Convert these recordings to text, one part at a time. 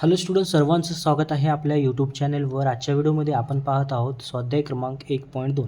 Hello student सर्वांचं स्वागत आहे आपल्या यूट्यूब चॅनेलवर आजच्या व्हिडिओमध्ये आपण पाहत आहोत स्वाध्याय क्रमांक एक पॉईंट दोन.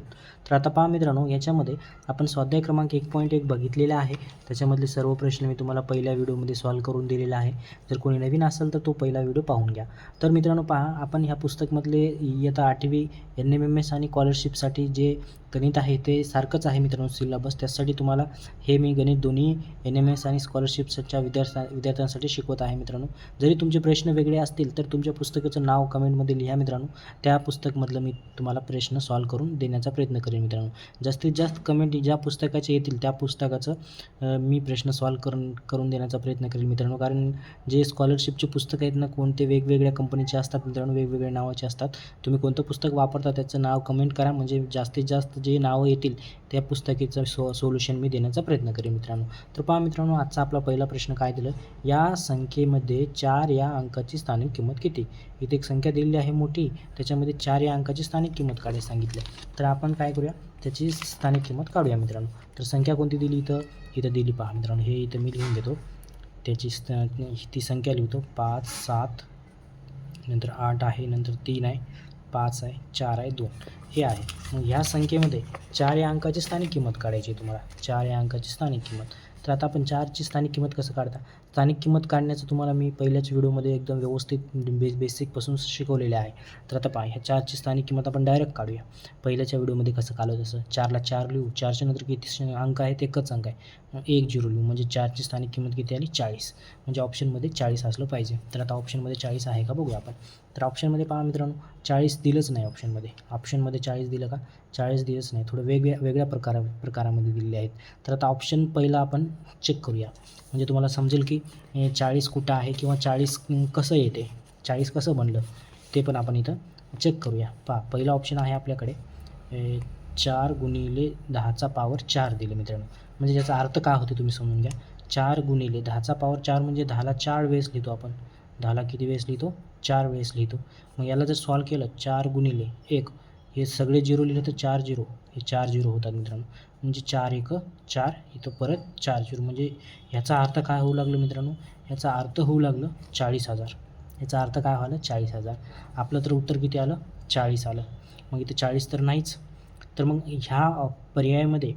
तर आता पहा मित्रांनो याच्यामध्ये आपण स्वाध्याय क्रमांक एक पॉईंट एक बघितलेला आहे. त्याच्यामधले सर्व प्रश्न मी तुम्हाला पहिल्या व्हिडिओमध्ये सॉल्व करून दिलेला आहे. जर कोणी नवीन असेल तर तो पहिला व्हिडिओ पाहून घ्या. तर मित्रांनो पहा आपण ह्या पुस्तकमधले इयत्ता आठवी एन एम एम एस आणि स्कॉलरशिपसाठी जे गणित आहे ते सारखंच आहे मित्रांनो सिलेबस त्यासाठी तुम्हाला हे मी गणित दोन्ही एन एम एस आणि स्कॉलरशिपच्या विद्यार्थ्या विद्यार्थ्यांसाठी शिकवत आहे मित्रांनो. जरी तुमचे प्रश्न वेगळे असतील तर तुमच्या पुस्तकाचं नाव कमेंटमध्ये लिहा मित्रांनो. त्या पुस्तकमधलं मी तुम्हाला प्रश्न सॉल्व करून देण्याचा प्रयत्न करेन मित्रांनो. जास्तीत जास्त कमेंट ज्या पुस्तकाचे येतील त्या पुस्तकाचं मी प्रश्न सॉल्व करून करून देण्याचा प्रयत्न करेन मित्रांनो. कारण जे स्कॉलरशिपचे पुस्तकं आहेत ना कोणते वेगवेगळ्या कंपनीचे असतात मित्रांनो वेगवेगळ्या नावाचे असतात. तुम्ही कोणतं पुस्तक वापरता त्याचं नाव कमेंट करा. म्हणजे जास्तीत जास्त जे नावं येतील त्या पुस्तकाचं सो सोल्युशन मी देण्याचा प्रयत्न करेन मित्रांनो. तर पहा मित्रांनो आजचा आपला पहिला प्रश्न काय दिलं? या संख्येमध्ये चार या अंकाची स्थानिक किंमत किती? इथे एक संख्या दिलेली आहे मोठी त्याच्यामध्ये चार या अंकाची स्थानिक किंमत काढायला सांगितली. तर आपण काय करूया? त्याची स्थानिक किंमत काढूया मित्रांनो. तर संख्या कोणती दिली इथं? इथं दिली पहा मित्रांनो हे इथं मी लिहून घेतो. त्याची ती संख्या लिहितो. पाच सात नंतर आठ आहे नंतर तीन आहे पाच आहे चार आहे दोन. हे आहे. मग ह्या संख्येमध्ये चार या अंकाची स्थानिक किंमत काढायची आहे तुम्हाला. चार या अंकाची स्थानिक किंमत. तर आता आपण चारची स्थानिक किंमत कसं काढता? स्थानिक किंमत काढण्याचं तुम्हाला मी पहिल्याच व्हिडिओमध्ये एकदम व्यवस्थित बे बेसिकपासून शिकवलेले आहे. तर आता पहा ह्या चारची स्थानिक किंमत आपण डायरेक्ट काढूया. पहिल्याच्या व्हिडिओमध्ये कसं काढलं तसं चारला चार लिहू. चारच्या नंतर किती अंक आहेत एकच अंक आहे. एक झिरो लिहू. म्हणजे चारची स्थानिक किंमत किती आली? चाळीस. म्हणजे ऑप्शनमध्ये चाळीस असलं पाहिजे. तर आता ऑप्शनमध्ये चाळीस आहे का? बघूया आपण. तर ऑप्शनमध्ये पहा मित्रांनो चाळीस दिलंच नाही ऑप्शनमध्ये. ऑप्शनमध्ये चाळीस दिलं का? चाळीस दिलंच नाही. थोडं वेगळ्या वेगळ्या प्रकारा प्रकारामध्ये दिलेले आहेत. तर आता ऑप्शन पहिला आपण चेक करूया. म्हणजे तुम्हाला समजेल की चाळीस कुठं आहे किंवा चाळीस कसं येते? चाळीस कसं बनलं? ते पण आपण इथं चेक करूया. पहा पहिला ऑप्शन आहे आपल्याकडे. चार गुणिले दहाचा पावर चार दिले मित्रांनो. म्हणजे ज्याचा अर्थ काय होते तुम्ही समजून घ्या. चार गुणिले दहाचा पावर चार म्हणजे दहाला चार वेळेस लिहितो आपण. दहाला किती वेळेस लिहितो? चार वेळेस लिहितो. मग याला जर सॉल्व केलं चार गुणिले एक हे सगळे झिरो लिहिलं तर चार झिरो हे चार झिरो होतात मित्रांनो. म्हणजे चार एक चार इथं परत चार झिरो म्हणजे ह्याचा अर्थ काय होऊ लागलं मित्रांनो? ह्याचा अर्थ होऊ लागलं चाळीस हजार. याचा अर्थ काय व्हायला चाळीस हजार. आपलं तर उत्तर किती आलं? चाळीस आलं. मग इथं चाळीस तर नाहीच. तर मग ह्या पर्यायामध्ये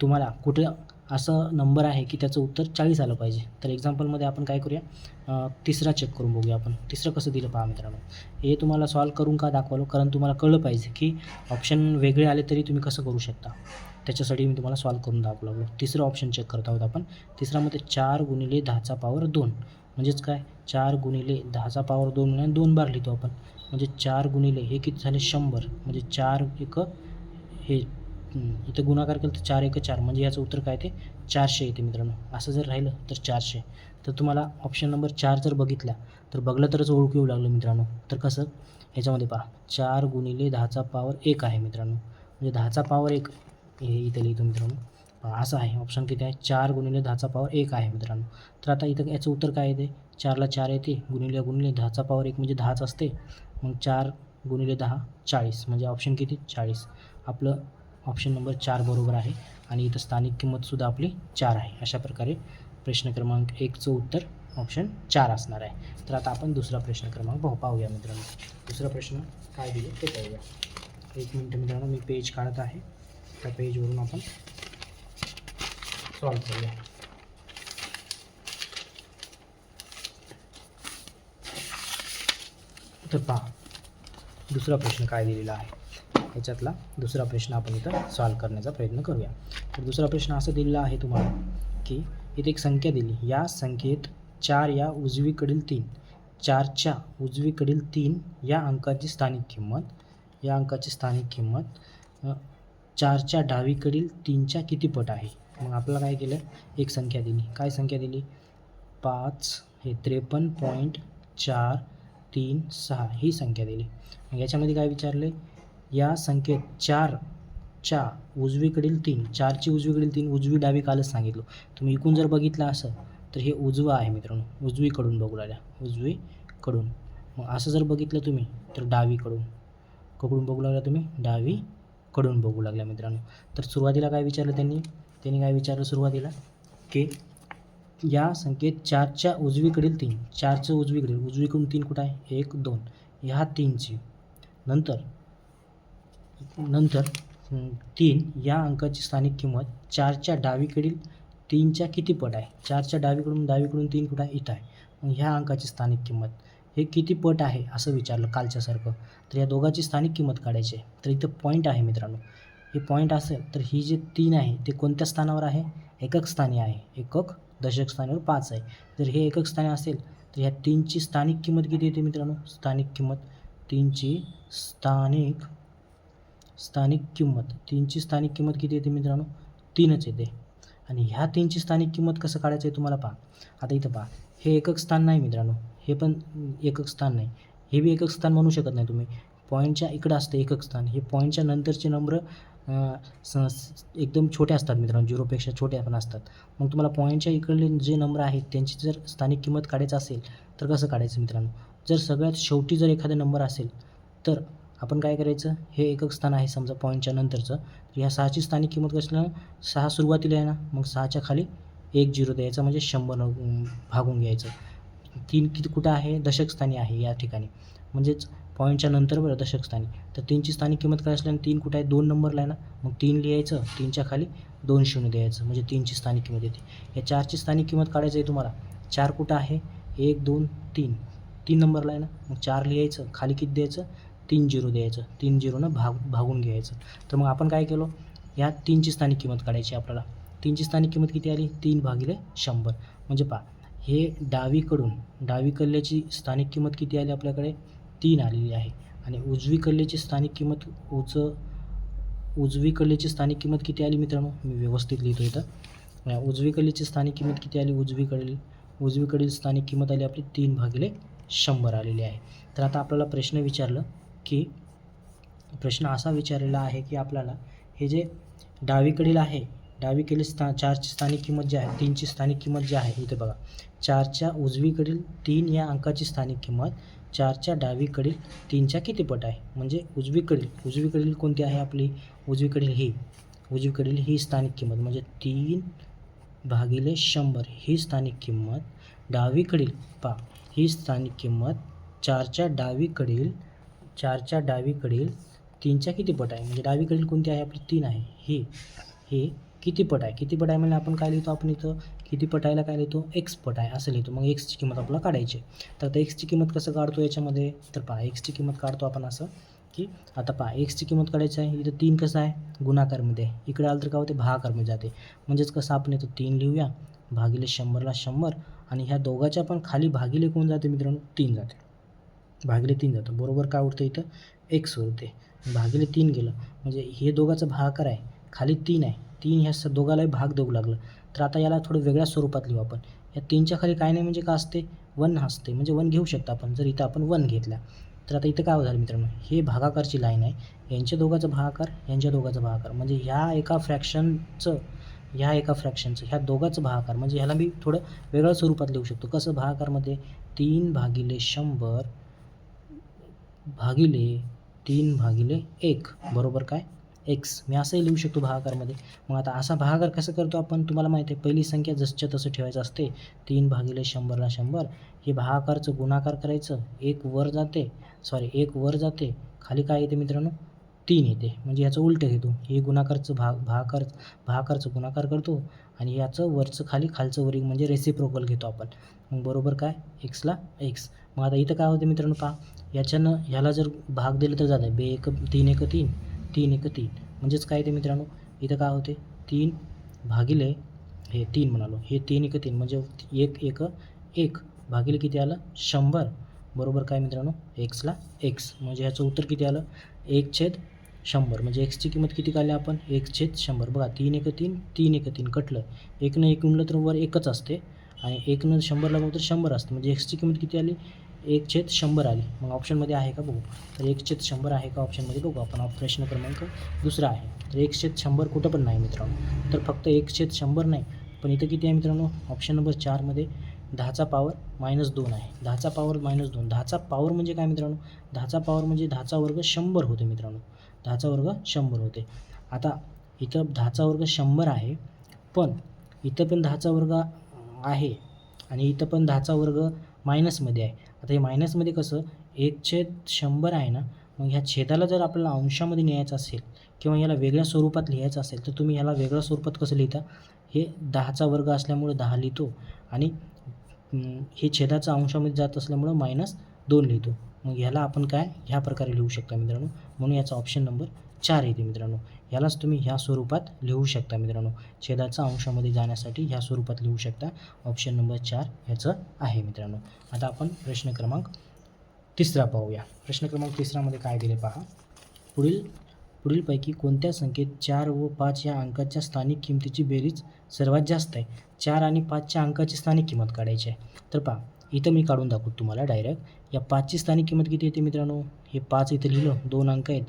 तुम्हाला कुठं असं नंबर आहे की त्याचं उत्तर चाळीस आलं पाहिजे. तर एक्झाम्पलमध्ये आपण काय करूया? तिसरा चेक करून बघूया आपण. तिसरं कसं दिलं पहा मित्रांनो. हे तुम्हाला सॉल्व करून का दाखवलं? कारण तुम्हाला कळलं पाहिजे की ऑप्शन वेगळे आले तरी तुम्ही कसं करू शकता. त्याच्यासाठी मी तुम्हाला सॉल्व करून दाखवू लागलो. तिसरं ऑप्शन चेक करत आहोत आपण. तिसरामध्ये चार गुणिले दहाचा पावर दोन. म्हणजेच काय? चार गुणिले दहाचा पावर दोन म्हणजे दोन बार लिहितो आपण. म्हणजे चार गुणिले हे किती झाले? शंभर. म्हणजे चार एक हे इथं गुणाकार केलं तर चार एक चार. म्हणजे याचं उत्तर काय ते? चारशे येते मित्रांनो. असं जर राहिलं तर चारशे. तर तुम्हाला ऑप्शन नंबर चार जर बघितला तर बघलं तरच ओळख येऊ लागलं मित्रांनो. तर कसं? ह्याच्यामध्ये पहा. चार गुणिले दहाचा पावर एक आहे मित्रांनो. म्हणजे दहाचा पावर एक. हे इथं लिहितो मित्रांनो. असं आहे. ऑप्शन किती आहे? चार गुणिले दहाचा पावर एक आहे मित्रांनो. तर आता इथं याचं उत्तर काय येते? चारला चार येते. गुणिले गुणिले दहाचा पावर एक म्हणजे दहाच असते. मग चार गुणिले दहा चाळीस. म्हणजे ऑप्शन किती? चाळीस. आपलं ऑप्शन नंबर चार बरोबर आहे. आणि इथं स्थानिक किंमतसुद्धा आपली चार आहे. अशा प्रकारे प्रश्न क्रमांक एकचं उत्तर ऑप्शन चार असणार आहे. तर आता आपण दुसरा प्रश्न क्रमांक पाहू पाहूया मित्रांनो. दुसरा प्रश्न काय दिले? ते पाहूया. एक मिनटं मित्रांनो मी पेज काढत आहे. त्या पेजवरून आपण सॉल्व करूया. तर पहा दुसरा प्रश्न काय दिलेला आहे? याच्यातला दुसरा प्रश्न आपण इथं सॉल्व करण्याचा प्रयत्न करूया. तर दुसरा प्रश्न असं दिलेला आहे तुम्हाला की इथे एक संख्या दिली. या संख्येत चार या उजवीकडील तीन चारच्या उजवीकडील तीन या अंकाची स्थानिक किंमत या अंकाची स्थानिक किंमत चारच्या डावीकडील तीनच्या किती पट आहे? मग आपल्याला काय केलं? एक संख्या दिली. काय संख्या दिली? पाच हे त्रेपन्न पॉईंट चार तीन सहा ही संख्या दिली. मग याच्यामध्ये काय विचारले या संख्येत चारच्या उजवीकडील तीन चारची उजवीकडील तीन उजवी डावी कालच सांगितलं. तुम्ही इकून जर बघितलं असं तर हे उजवं आहे मित्रांनो. उजवीकडून बघू लागल्या उजवीकडून. मग असं जर बघितलं तुम्ही तर डावीकडून. ककडून बघू लागला तुम्ही डावीकडून बघू लागल्या मित्रांनो. तर सुरुवातीला काय विचारलं त्यांनी? त्यांनी काय विचारलं सुरुवातीला? की या संख्येत चारच्या उजवीकडील तीन चारचं उजवीकडील उजवीकडून तीन कुठं आहे? एक दोन. ह्या तीनची. नंतर नंतर तीन या अंकाची स्थानिक किंमत चारच्या डावीकडील तीनच्या किती पट आहे? चारच्या डावीकडून डावीकडून तीन कुठं? आहे इथं आहे. मग ह्या अंकाची स्थानिक किंमत. हे किती पट आहे? असं विचारलं कालच्यासारखं. तर या दोघांची स्थानिक किंमत काढायची आहे. तर इथं पॉईंट आहे मित्रांनो. हे पॉईंट असेल तर ही जे तीन आहे ते कोणत्या स्थानावर आहे? एकक स्थानी आहे. एकक दशक स्थानावर पाच आहे. जर हे एकक स्थानी असेल तर ह्या तीनची स्थानिक किंमत किती येते मित्रांनो? स्थानिक किंमत तीनची स्थानिक स्थानिक किंमत. तीनची स्थानिक किंमत किती येते मित्रांनो? तीनच येते. आणि ह्या तीनची स्थानिक किंमत कसं काढायचं आहे तुम्हाला पहा. आता इथं पहा. हे एकक स्थान नाही मित्रांनो. हे पण एकक स्थान नाही. हे बी एकक स्थान म्हणू शकत नाही तुम्ही. पॉईंटच्या इकडं असतं एकक स्थान. हे पॉईंटच्या नंतरचे नंबर स- एकदम छोटे असतात मित्रांनो. झिरोपेक्षा छोटे पण असतात. मग तुम्हाला पॉईंटच्या इकडले जे नंबर आहेत त्यांची जर स्थानिक किंमत काढायचं असेल तर कसं काढायचं मित्रांनो? जर सगळ्यात शेवटी जर एखादा नंबर असेल तर आपण काय करायचं? हे एकक स्थान आहे समजा पॉईंटच्या नंतरचं. तर ह्या सहाची स्थानिक किंमत कसं सहा सुरुवातीला आहे ना? मग सहाच्या खाली एक झिरो द्यायचा. म्हणजे शंभर भागून घ्यायचं. तीन किती कुठं आहे? दशकस्थानी आहे या ठिकाणी. म्हणजेच पॉईंटच्या नंतर बरं दशकस्थानी तर तीनची स्थानिक किंमत काय असल्याने तीन कुठं आहे? दोन नंबरला आहे ना? मग तीन लिहायचं. तीनच्या खाली दोन शून्य द्यायचं. म्हणजे तीनची स्थानिक किंमत येते. या चारची स्थानिक किंमत काढायचं आहे तुम्हाला. चार कुठं आहे? एक दोन तीन. तीन नंबरला आहे ना? मग चार लिहायचं. खाली किती द्यायचं? तीन झिरो द्यायचं तीन झिरोनं भाग भागून घ्यायचं. तर मग आपण काय केलो? या तीनची स्थानिक किंमत काढायची आपल्याला. तीनची स्थानिक किंमत किती आली? तीन भागिले शंभर. म्हणजे पहा हे डावीकडून डावी कल्ल्याची स्थानिक किंमत किती आली आपल्याकडे? तीन आलेली आहे. आणि उजवी कल्ल्याची स्थानिक किंमत उच उजवी कल्ल्याची स्थानिक किंमत किती आली मित्रांनो? मी व्यवस्थित लिहितो इथं. या उजवी कल्ल्याची स्थानिक किंमत किती आली? उजवीकडील उजवीकडील स्थानिक किंमत आली आपली तीन भागिले शंभर आलेली आहे. तर आता आपल्याला प्रश्न विचारलं की प्रश्न असा विचारलेला आहे की आपल्याला हे जे डावीकडील आहे डावीकडील स्था चारची स्थानिक किंमत जी आहे तीनची स्थानिक किंमत जी आहे इथे बघा. चारच्या उजवीकडील तीन या अंकाची स्थानिक किंमत चारच्या डावीकडील तीनच्या किती पट आहे? म्हणजे उजवीकडील उजवीकडील कोणती आहे आपली? उजवीकडील ही उजवीकडील ही स्थानिक किंमत. म्हणजे तीन भागिले शंभर ही स्थानिक किंमत. डावीकडील पा ही स्थानिक किंमत चारच्या डावीकडील चारच्या डावीकडील तीनच्या किती पट आहे? म्हणजे डावीकडील कोणती आहे आपली? तीन आहे. हे हे किती पट आहे? किती पट आहे म्हणजे आपण काय लिहितो आपण इथं? किती पट आहेला काय लिहितो? एक्स पट आहे. असं लिहितो. मग एक्सची किंमत आपल्याला काढायची आहे. तर आता एक्सची किंमत कसं काढतो याच्यामध्ये? तर पहा एक्सची किंमत काढतो आपण असं की आता पहा एक्सची किंमत काढायची आहे. इथं तीन कसं आहे? गुणाकारमध्ये आहे इकडे आलं तर काय होते? भागाकारमध्ये जाते. म्हणजेच कसं आपण इथं तीन लिहूया? भागिले शंभरला शंभर आणि ह्या दोघाच्या पण खाली भागिले कोण जाते मित्रांनो? तीन जाते. भागिले तीन जातं. बरोबर काय उरतं इथं? एक्स उरते. भागिले तीन गेलं. म्हणजे हे दोघाचं भागाकार आहे. खाली तीन आहे. तीन ह्या स दोघालाही भाग देऊ लागलं. तर आता याला थोडं वेगळ्या स्वरूपात लिहू आपण. या तीनच्या खाली काय नाही म्हणजे का असते? वन असते. म्हणजे वन घेऊ शकता आपण. जर इथं आपण वन घेतला. तर आता इथं काय झालं मित्रांनो? हे भागाकारची लाईन आहे. यांच्या दोघाचं भागाकार यांच्या दोघाचं भागाकार. म्हणजे ह्या एका फ्रॅक्शनचं ह्या एका फ्रॅक्शनचं ह्या दोघाचं भागाकार. म्हणजे ह्याला मी थोडं वेगळ्या स्वरूपात लिहू शकतो. कसं? भागाकारमध्ये तीन भागिले शंभर भागिले तीन भागिले एक. बरोबर काय? एक्स मी असंही लिहू शकतो भागाकारमध्ये. मग आता असा भागाकार कसं करतो आपण? तुम्हाला माहिती आहे पहिली संख्या जसच्या तसं ठेवायचं असते. तीन भागिले शंभरला शंभर. हे भागाकारचं गुणाकार करायचं. एक वर जाते. सॉरी एक वर जाते. खाली काय येते मित्रांनो? तीन येते. म्हणजे याचं उलटं घेतो. हे गुणाकारचं भाग भागाकार भागाकारचं गुणाकार करतो. आणि याचं वरचं खाली खालचं वरी म्हणजे रेसिप्रोकल घेतो आपण. मग बरोबर काय? एक्सला एक्स मग आता इथं काय होतं मित्रांनो पहा. याच्यानं ह्याला जर भाग दिलं तर जातं बे एक तीन एक तीन. तीन एक तीन. म्हणजेच काय ते मित्रांनो? इथं काय होते? तीन भागिले हे तीन म्हणालो. हे तीन एक तीन. म्हणजे एक एक एक. भागिले किती आलं? शंभर. बरोबर काय मित्रांनो? एक्सला एक्स म्हणजे ह्याचं उत्तर किती आलं? एक छेद शंभर. म्हणजे एक्सची किंमत किती काढली आपण? एक छेद शंभर. बघा तीन एक तीन तीन एक तीन. कटलं. एकनं एक उणलं तर वर एकच असते. आणि एकनं शंभरला बघू तर शंभर असतं. म्हणजे एक्सची किंमत किती आली? एक छेद शंभर आली. मग ऑप्शनमध्ये आहे का बघू. तर एक छेद शंभर आहे का ऑप्शनमध्ये बघू आपण. प्रश्न क्रमांक दुसरा आहे. तर एक छेद शंभर कुठं पण नाही मित्रांनो. तर फक्त एक छेद शंभर नाही. पण इथं किती आहे मित्रांनो? ऑप्शन नंबर चारमध्ये दहाचा पावर मायनस दोन आहे. दहाचा पावर मायनस दोन. दहाचा पावर म्हणजे काय मित्रांनो? दहाचा पावर म्हणजे दहाचा वर्ग शंभर होते मित्रांनो. दहाचा वर्ग शंभर होते. आता इथं दहाचा वर्ग शंभर आहे पण इथं पण दहाचा वर्ग आहे आणि इथं पण दहाचा वर्ग मायनसमध्ये आहे. आता हे मायनसमध्ये कसं एक छेद शंभर आहे ना मग ह्या छेदाला जर आपल्याला अंशामध्ये न्यायचं असेल किंवा याला वेगळ्या स्वरूपात लिहायचं असेल तर तुम्ही ह्याला वेगळ्या स्वरूपात कसं लिहिता? हे दहाचा वर्ग असल्यामुळं दहा लिहितो आणि हे छेदाचा अंशामध्ये जात असल्यामुळं मायनस दोन लिहितो. मग ह्याला आपण काय? ह्या प्रकारे लिहू शकता मित्रांनो. म्हणून याचा ऑप्शन नंबर चार येते मित्रांनो. यालाच तुम्ही ह्या स्वरूपात लिहू शकता मित्रांनो. छेदाचा अंशामध्ये जाण्यासाठी ह्या स्वरूपात लिहू शकता. ऑप्शन नंबर चार ह्याचं आहे मित्रांनो. आता आपण प्रश्न क्रमांक तिसरा पाहूया. प्रश्न क्रमांक तिसरामध्ये काय दिले पहा? पुढील पुढीलपैकी कोणत्या संख्येत चार व पाच या अंकाच्या स्थानिक किमतीची बेरीज सर्वात जास्त आहे? चार आणि पाचच्या अंकाची स्थानिक किंमत काढायची आहे. तर पहा इथं मी काढून दाखवतो तुम्हाला डायरेक्ट या पाचची स्थानिक किंमत किती येते मित्रांनो? हे पाच इथं लिहिलं दोन अंक आहेत.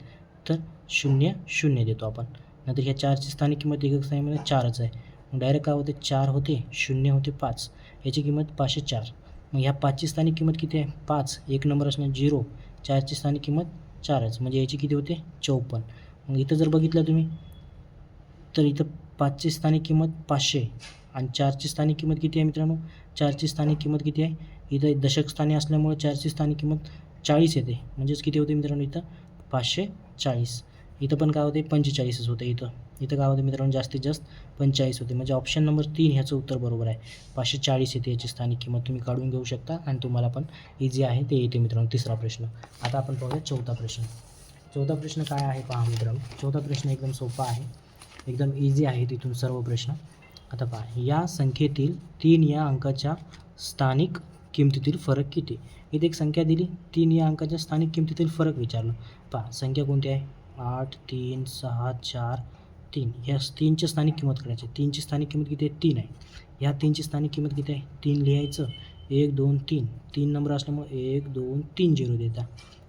तर शून्य शून्य देतो आपण. नंतर ह्या चारची स्थानिक किंमत एकक स्थानिकमध्ये चारच आहे. मग डायरेक्ट काय होते? चार होते शून्य होते पाच. याची किंमत पाचशे चार. मग ह्या पाचची स्थानिक किंमत किती आहे? पाच. एक नंबर असणार झिरो. चारची स्थानिक किंमत चारच. म्हणजे याची किती होते? चौपन्न. मग इथं जर बघितलं तुम्ही तर इथं पाचची स्थानिक किंमत पाचशे. आणि चारची स्थानिक किंमत किती आहे मित्रांनो? चारची स्थानिक किंमत किती आहे? इथं दशक स्थानी असल्यामुळे चारची स्थानिक किंमत चाळीस येते. म्हणजेच किती होते मित्रांनो इथं? पाचशे चाळीस. इथं पण काय होते पंचेचाळीसच होते इथं. इथं काय होते मित्रांनो? जास्तीत जास्त पंचेचाळीस होते. म्हणजे ऑप्शन नंबर तीन ह्याचं उत्तर बरोबर आहे. पाचशे चाळीस येते याची स्थानिक किंमत. तुम्ही काढून घेऊ शकता आणि तुम्हाला पण इझी आहे. ते येते मित्रांनो तिसरा प्रश्न. आता आपण पाहूया चौथा प्रश्न. चौथा प्रश्न काय आहे पहा मित्रांनो? चौथा प्रश्न एकदम सोपा आहे. एकदम इझी आहे तिथून सर्व प्रश्न. आता पहा या संख्येतील तीन या अंकाच्या स्थानिक किमतीतील फरक किती? इथे एक संख्या दिली. तीन या अंकाच्या स्थानिक किमतीतील फरक विचारलं. पहा संख्या कोणती आहे? आठ तीन सहा चार तीन. या तीनच्या स्थानिक किंमत करायची तीनची स्थानिक किंमत किती आहे? तीन आहे. ह्या तीनची स्थानिक किंमत किती आहे? तीन लिहायचं. एक दोन तीन. तीन नंबर असल्यामुळे एक दोन तीन झिरो देता.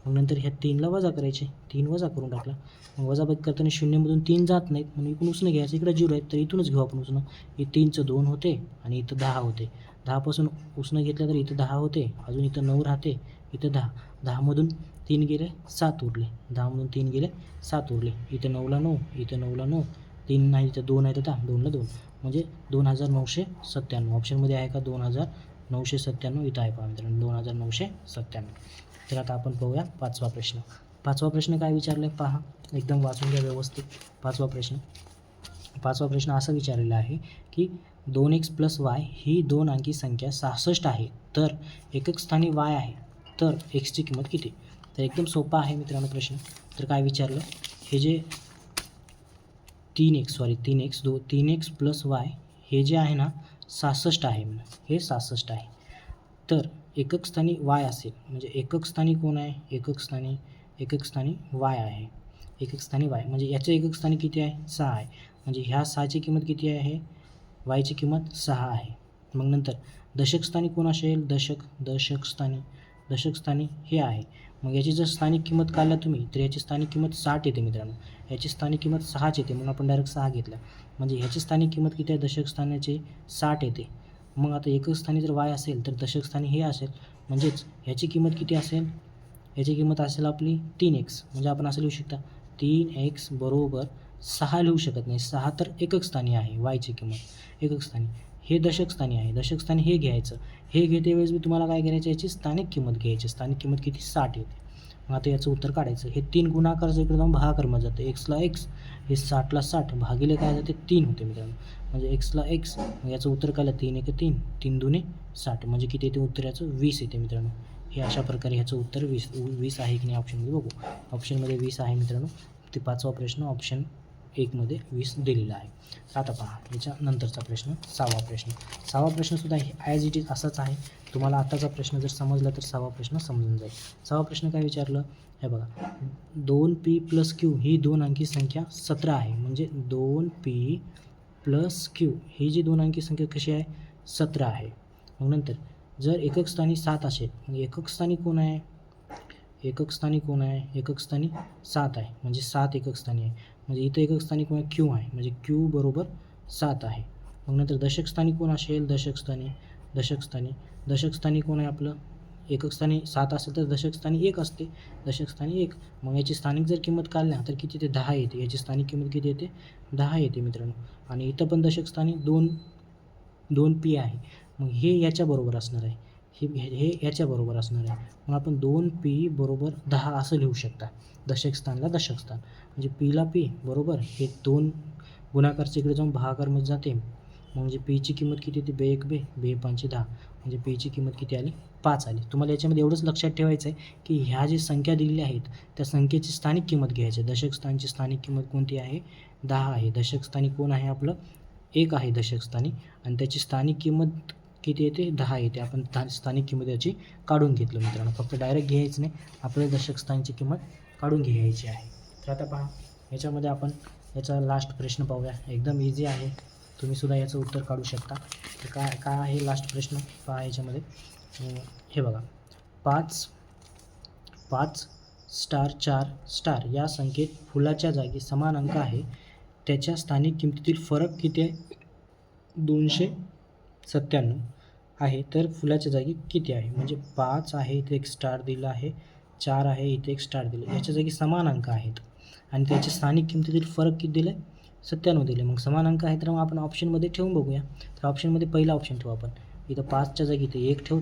मग नंतर ह्या तीनला वजा करायचे. तीन वजा करून टाकला. मग वजाबाकी करताना शून्यमधून तीन जात नाहीत. म्हणून इकडून उसणं घ्यायचं. इकडे झिरो आहेत. तर इथूनच घेऊ आपण उसणं हे तीनचं दोन होते आणि इथं दहा होते. दहापासून उसणं घेतलं तर इथं दहा होते. अजून इथं नऊ राहते. इथं दहा. दहामधून तीन गेले सात उरले. दहामधून तीन गेले सात उरले. इथं नऊला नऊ इथं नऊला नऊ. तीन नाही इथं दोन आहेत आता. दोनला दोन. म्हणजे दोन हजार नऊशे सत्त्याण्णव. ऑप्शनमध्ये आहे का दोन हजार नऊशे सत्त्याण्णव? इथं आहे पहा मित्रांनो. दोन हजार नऊशे सत्त्याण्णव. तर आता आपण पाहूया पाचवा प्रश्न. पाचवा प्रश्न काय विचारलं आहे पहा. एकदम वाचून घ्या व्यवस्थित. पाचवा प्रश्न. पाचवा प्रश्न असा विचारलेला आहे की दोन एक्स प्लस वाय ही दोन अंकी संख्या सहासष्ट आहे. तर एकक स्थानी वाय आहे. तर एक्सची किंमत किती? तर एकदम सोपा आहे मित्रांनो प्रश्न. तर काय विचारलं? हे जे तीन एक्स सॉरी तीन एक्स दो तीन एक्स प्लस वाय हे जे आहे ना सहासष्ट आहे म्हणा. हे सहासष्ट आहे. तर एकक स्थानी वाय असेल. म्हणजे एकक स्थानी कोण आहे? एकक स्थानी एकक स्थानी वाय आहे. एकक स्थानी वाय म्हणजे याचं एकक स्थानी किती आहे? सहा आहे. म्हणजे ह्या सहाची किंमत किती आहे? वायची किंमत सहा आहे. मग नंतर दशक स्थानी कोण असेल? दशक दशक स्थानी दशक स्थानी हे आहे. मग याची जर स्थानिक किंमत काढला तुम्ही तर याची स्थानिक किंमत साठ येते मित्रांनो. याची स्थानिक किंमत सहाच येते मग आपण डायरेक्ट सहा घेतला. म्हणजे ह्याची स्थानिक किंमत किती आहे? दशकस्थानाची साठ येते. मग आता एकच स्थानी जर वाय असेल तर दशक स्थानी हे असेल. म्हणजेच ह्याची किंमत किती असेल? ह्याची किंमत असेल आपली तीन एक्स म्हणजे आपण असं लिहू शकता तीन एक्स बरोबर सहा लिहू शकत नाही. सहा तर एकक स्थानी आहे वायची किंमत. एकक स्थानी. हे दशकस्थानी आहे. दशकस्थानी हे घ्यायचं. हे घेते वेळेस मी तुम्हाला काय करायचं? याची स्थानिक किंमत घ्यायची. स्थानिक किंमत किती? साठ येते. मग आता याचं उत्तर काढायचं. हे तीन गुणाकारचं इकडे जाऊन भागाकरमध्ये जातं. एक्सला एक्स हे साठला साठ भागिले काय जाते? तीन होते मित्रांनो. म्हणजे एक्सला एक्स याचं उत्तर काय तीन एक तीन तीन दुने साठ. म्हणजे किती येते? उत्तर याचं वीस येते मित्रांनो. हे अशा प्रकारे ह्याचं उत्तर वीस वीस आहे की नाही? ऑप्शनमध्ये बघू. ऑप्शनमध्ये वीस आहे मित्रांनो. ते पाचवा प्रश्न ऑप्शन एकमध्ये वीस दिलेला आहे. आता पहा याच्या नंतरचा प्रश्न सहावा प्रश्न. सहावा प्रश्नसुद्धा ॲज इट इज असाच आहे. तुम्हाला आताचा प्रश्न जर समजला तर सहावा प्रश्न समजून जाईल. सहावा प्रश्न काय विचारलं? हे बघा दोन पी प्लस क्यू ही दोन अंकी संख्या सतरा आहे. म्हणजे दोन पी प्लस क्यू ही जी दोन अंकी संख्या कशी आहे? सतरा आहे. मग नंतर जर एकक स्थानी सात असेल मग एकक स्थानी कोण आहे? एकक स्थानी कोण आहे? एकक स्थानी सात आहे. म्हणजे सात एकक स्थानी आहे. म्हणजे इथं एकक स्थानी कोण आहे क्यू आहे. म्हणजे क्यू बरोबर सात आहे. मग नंतर दशक स्थानी कोण असेल? दशक स्थानी. दशक स्थानी. दशक स्थानी कोण आहे आपलं? एकक स्थानी सात असेल तर दशक स्थानी एक असते. दशक स्थानी एक. मग याची स्थानिक जर किंमत काढल्या तर किती ते दहा येते. याची स्थानिक किंमत किती येते? दहा येते मित्रांनो. आणि इथं पण दशक स्थानी दोन दोन पी आहे. मग हे याच्याबरोबर असणार आहे. हे हे हे याच्याबरोबर असणार आहे. मग आपण दोन पी बरोबर दहा असं लिहू शकता. दशक स्थानला दशक स्थान म्हणजे पीला पी बरोबर हे दोन गुणाकारच्या इकडे जाऊन भागाकारमध्ये जाते. म्हणजे पीची किंमत किती होती? बे एक बे बे पाचशे दहा. म्हणजे पीची किंमत किती आली? पाच आली. तुम्हाला याच्यामध्ये एवढंच लक्षात ठेवायचं आहे की ह्या जी संख्या दिलेल्या आहेत त्या संख्येची स्थानिक किंमत घ्यायची. आहे. दशक स्थानची स्थानिक किंमत कोणती आहे? दहा आहे. दशकस्थानी कोण आहे आपलं? एक आहे दशकस्थानी. आणि त्याची स्थानिक किंमत किती येते? दहा येते. आपण स्थानिक किंमत याची काढून घेतलं मित्रांनो. फक्त डायरेक्ट घ्यायचं नाही. आपल्याला दशक स्थानची किंमत काढून घ्यायची आहे. तर आता पहा याच्यामध्ये आपण याचा लास्ट प्रश्न पाहूया. एकदम इझी आहे. तुम्ही सुद्धा याचं उत्तर काढू शकता. तर काय काय आहे लास्ट प्रश्न? पहा याच्यामध्ये. हे बघा. पाच पाच स्टार चार स्टार या संख्येत फुलाच्या जागी समान अंक आहे. त्याच्या स्थानिक किमतीतील फरक किती आहे? दोनशे सत्त्याण्णव आहे. तर फुलाच्या जागी किती आहे? म्हणजे पाच आहे इथे एक स्टार दिला आहे. चार आहे इथे एक स्टार दिलं याच्या जागी समान अंक आहेत. आणि त्याच्या स्थानिक किमतीतील फरक किती दिले सत्त्याण्णव दिले मग समान अंक आहे तर मग आपण ऑप्शनमध्ये ठेवून बघूया. तर ऑप्शनमध्ये पहिला ऑप्शन ठेवू आपण. इथं पाचच्या जागी इथे एक ठेवू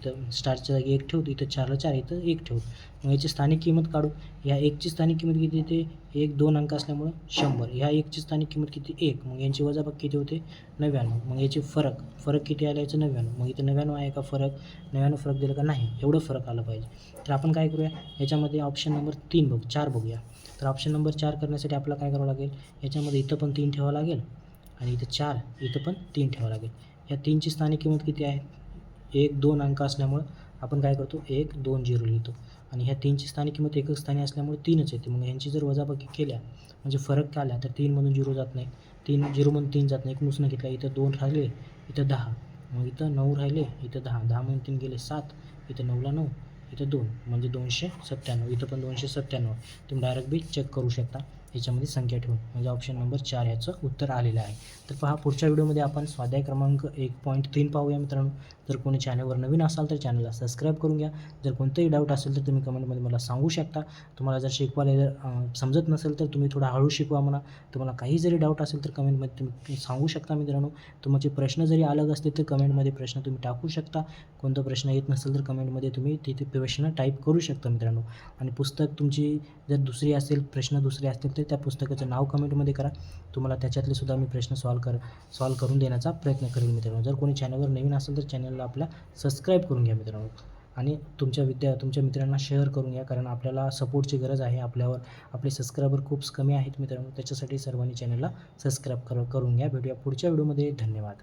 इथं स्टारच्या जागी एक ठेवतो इथं चारला चार इथं एक ठेवू मग याची स्थानिक किंमत काढू. ह्या एकची स्थानिक किंमत किती येते? एक दोन अंक असल्यामुळं शंभर. ह्या एकची स्थानिक किंमत किती? एक. मग यांची वजाबाकी किती होते? नव्याण्णव. मग याची फरक. फरक किती आला? याचं नव्याण्णव. मग इथं नव्याण्णव आहे का फरक? नव्याण्णव फरक दिला का? नाही. एवढं फरक आला पाहिजे. तर आपण काय करूया? याच्यामध्ये ऑप्शन नंबर तीन बघ. चार बघूया. तर ऑप्शन नंबर चार करण्यासाठी आपल्याला काय करावं लागेल? याच्यामध्ये इथं पण तीन ठेवावं लागेल. आणि इथं चार इथं पण तीन ठेवावं लागेल. या तीनची स्थानिक किंमत किती आहे? एक दोन अंक असल्यामुळं आपण काय करतो? एक दोन झिरो लिहितो. आणि ह्या तीनची स्थानिक किंमत एकच स्थानी असल्यामुळे तीनच येते. मग ह्यांची जर वजाबाकी केल्या म्हणजे फरक आला तर तीनमधून झिरो जात नाही. तीन झिरोमधून तीन जात नाही. एक नुसनं घेतला इथं दोन राहिले इथं दहा. मग इथं नऊ राहिले इथं दहा. दहामधून तीन गेले सात इथं नऊला नऊ इथं दोन. म्हणजे दोनशे सत्त्याण्णव. इथं पण दोनशे सत्त्याण्णव. तुम्ही डायरेक्ट बी चेक करू शकता. याच्यामध्ये संख्या ठेवून म्हणजे ऑप्शन नंबर चार याचं उत्तर आलेलं आहे. तर पहा पुढच्या व्हिडिओमध्ये आपण स्वाध्याय क्रमांक एक पॉईंट तीन पाहूया मित्रांनो. जर कोणी चॅनलवर नवीन असाल तर चॅनलला सबस्क्राईब करून घ्या. जर कोणतंही डाऊट असेल तर तुम्ही कमेंटमध्ये मला सांगू शकता. तुम्हाला जर शिकवायला जर समजत नसेल तर तुम्ही थोडा हळू शिकवा म्हणा. तुम्हाला काही जरी डाऊट असेल तर कमेंटमध्ये तुम्ही सांगू शकता मित्रांनो. तुमचे प्रश्न जरी अलग असतील तर कमेंटमध्ये प्रश्न तुम्ही टाकू शकता. कोणता प्रश्न येत नसेल तर कमेंटमध्ये तुम्ही तिथे प्रश्न टाईप करू शकता मित्रांनो. आणि पुस्तक तुमची जर दुसरी असेल प्रश्न दुसरे असतील तर त्या पुस्तकाचं नाव कमेंटमध्ये करा. तुम्हाला त्याच्यातले सुद्धा मी प्रश्न सॉल्व कर सॉल्व करून देण्याचा प्रयत्न करेल मित्रांनो. जर कोणी चॅनलवर नवीन असेल तर चॅनलला आपल्या सबस्क्राईब करून घ्या मित्रांनो. आणि तुमच्या विद्या तुमच्या मित्रांना शेअर करून घ्या कारण आपल्याला सपोर्टची गरज आहे आपल्यावर. आपले सबस्क्रायबर खूप कमी आहेत मित्रांनो. त्याच्यासाठी सर्वांनी चॅनलला सबस्क्राईब कर करून घ्या. भेटूया पुढच्या व्हिडिओमध्ये धन्यवाद.